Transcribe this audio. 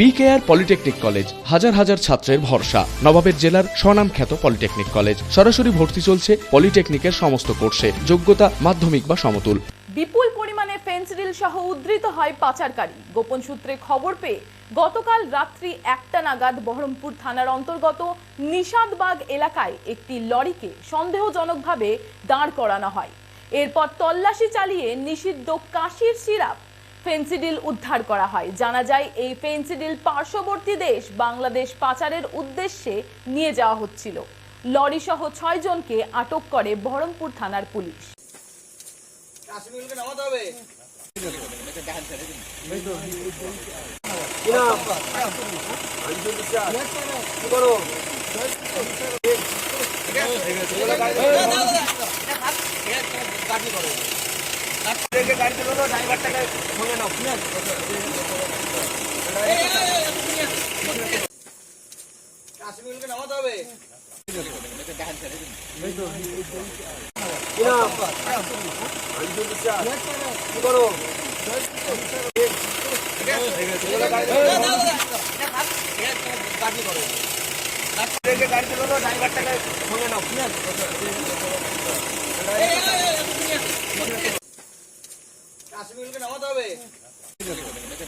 BKR polytechnic college হাজার হাজার ছাত্রের ভরসা। নবাবের জেলার স্বনামখ্যাত পলিটেকনিক কলেজ সরাসরি ভর্তি চলছে পলিটেকনিকের সমস্ত কোর্সে। যোগ্যতা মাধ্যমিক বা সমতুল। বিপুল পরিমাণে ফেন্সিডিল সহ উদ্ধৃত হয় পাচারকারী। গোপন সূত্রে খবর পেয়ে গতকাল রাত্রি একটা নাগাদ বহরমপুর থানার অন্তর্গত নিষাদবাগ এলাকায় একটি লরিকে সন্দেহজনকভাবে দাঁড় করানো হয়। এরপর তল্লাশি চালিয়ে নিষিদ্ধ কাশির সিরাপ ফেন্সিডিল উদ্ধার করা হয় জানা যায় এই ফেন্সিডিল পার্শ্ববর্তী দেশ বাংলাদেশ পাচারের উদ্দেশ্যে নিয়ে যাওয়া হচ্ছিল লরি সহ ছয় জনকে আটক করে বহরমপুর থানার পুলিশ কি করো গাড়ি চলো ড্রাইভারটাকে সঙ্গে নাও です。